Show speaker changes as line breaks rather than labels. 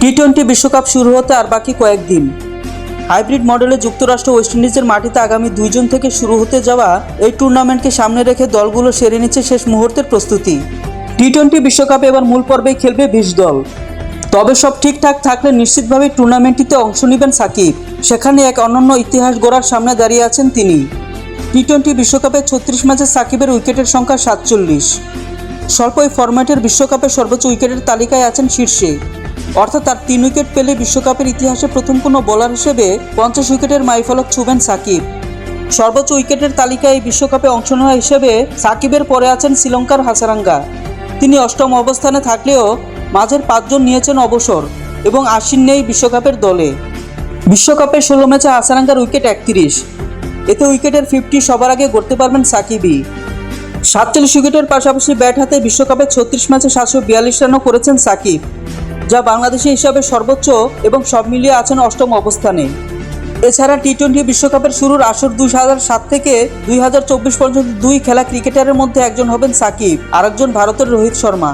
T twenty বিশ্বকাপ শুরু হতে আর বাকি কয়েকদিন। হাইব্রিড মডেলে যুক্তরাষ্ট্র ওয়েস্ট ইন্ডিজের মাটিতে আগামী দুই জুন থেকে শুরু হতে যাওয়া এই টুর্নামেন্টকে সামনে রেখে দলগুলো সেরে নিচ্ছে শেষ মুহূর্তের প্রস্তুতি। টি টোয়েন্টি বিশ্বকাপে এবার মূল পর্বেই খেলবে বিশ দল। তবে সব ঠিকঠাক থাকলে নিশ্চিতভাবে টুর্নামেন্টটিতে অংশ নেবেন সাকিব। সেখানে এক অনন্য ইতিহাস গড়ার সামনে দাঁড়িয়ে আছেন তিনি। টি টোয়েন্টি বিশ্বকাপে ছত্রিশ ম্যাচে সাকিবের উইকেটের সংখ্যা সাতচল্লিশ। স্বল্প এই ফরম্যাটের বিশ্বকাপে সর্বোচ্চ উইকেটের তালিকায় আছেন শীর্ষে। অর্থাৎ তার তিন উইকেট পেলে বিশ্বকাপের ইতিহাসে প্রথম কোনো বোলার হিসেবে পঞ্চাশ উইকেটের মাইফলক ছুবেন সাকিব। সর্বোচ্চ উইকেটের তালিকায় বিশ্বকাপে অংশ নেওয়া হিসেবে সাকিবের পরে আছেন শ্রীলঙ্কার হাসারাঙ্গা। তিনি অষ্টম অবস্থানে থাকলেও মাঝের পাঁচজন নিয়েছেন অবসর এবং আশ্বিন নেই বিশ্বকাপের দলে। বিশ্বকাপের ষোলো ম্যাচে হাসারাঙ্গার উইকেট একত্রিশ। এতে উইকেটের ফিফটি সবার আগে গড়তে পারবেন সাকিবই। সাতচল্লিশ উইকেটের পাশাপাশি ব্যাট হাতে বিশ্বকাপে ছত্রিশ ম্যাচে সাতশো বিয়াল্লিশ রানও করেছেন সাকিব। যা বাংলাদেশি হিসাবে সর্বোচ্চ এবং সব মিলিয়ে আছেন অষ্টম অবস্থানে। এছাড়া টি টোয়েন্টি বিশ্বকাপের শুরুর আসর দুই হাজার সাত থেকে দুই হাজার চব্বিশ পর্যন্ত দুই খেলা ক্রিকেটারের মধ্যে একজন হবেন সাকিব, আরেকজন ভারতের রোহিত শর্মা।